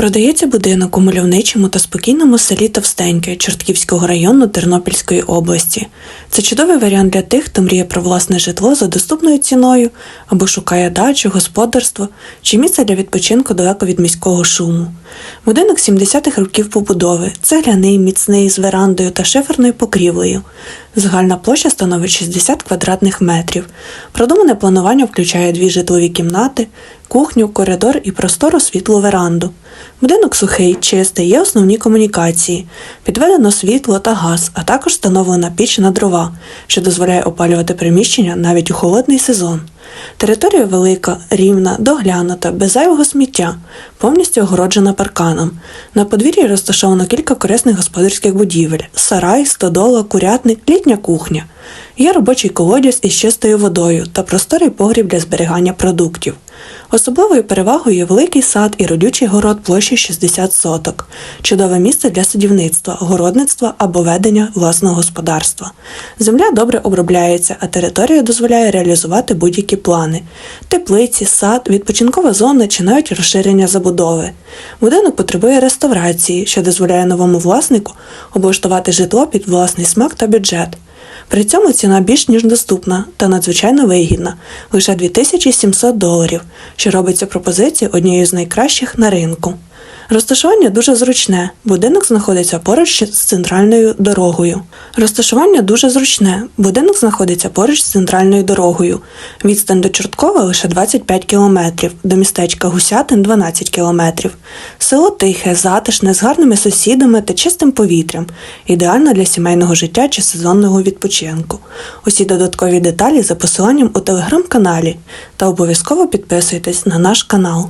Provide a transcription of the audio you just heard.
Продається будинок у мальовничому та спокійному селі Товстеньке Чортківського району Тернопільської області. Це чудовий варіант для тих, хто мріє про власне житло за доступною ціною або шукає дачу, господарство чи місце для відпочинку далеко від міського шуму. Будинок 70-х років побудови, цегляний, міцний з верандою та шиферною покрівлею. Загальна площа становить 60 квадратних метрів. Продумане планування включає дві житлові кімнати, кухню, коридор і простору світлу веранду. Будинок сухий, чистий, є основні комунікації, підведено світло та газ, а також встановлена піч на дрова, що дозволяє опалювати приміщення навіть у холодний сезон. Територія велика, рівна, доглянута, без зайвого сміття, повністю огороджена парканом. На подвір'ї розташовано кілька корисних господарських будівель: сарай, стодола, курятник, літня кухня. Є робочий колодязь із чистою водою та просторий погріб для зберігання продуктів. Особливою перевагою є великий сад і родючий город площі 60 соток, чудове місце для садівництва, городництва або ведення власного господарства. Земля добре обробляється, а територія дозволяє реалізувати будь-які плани: теплиці, сад, відпочинкова зона чи навіть розширення забудови. Будинок потребує реставрації, що дозволяє новому власнику облаштувати житло під власний смак та бюджет. При цьому ціна більш ніж доступна та надзвичайно вигідна лише 2700 доларів, що робить цю пропозицію однією з найкращих на ринку. Розташування дуже зручне. Будинок знаходиться поруч з центральною дорогою. Розташування дуже зручне. Будинок знаходиться поруч з центральною дорогою. Відстань до Чорткова лише 25 кілометрів, до містечка Гусятин 12 кілометрів. Село тихе, затишне, з гарними сусідами та чистим повітрям. Ідеально для сімейного життя чи сезонного відпочинку. Усі додаткові деталі за посиланням у телеграм-каналі та обов'язково підписуйтесь на наш канал.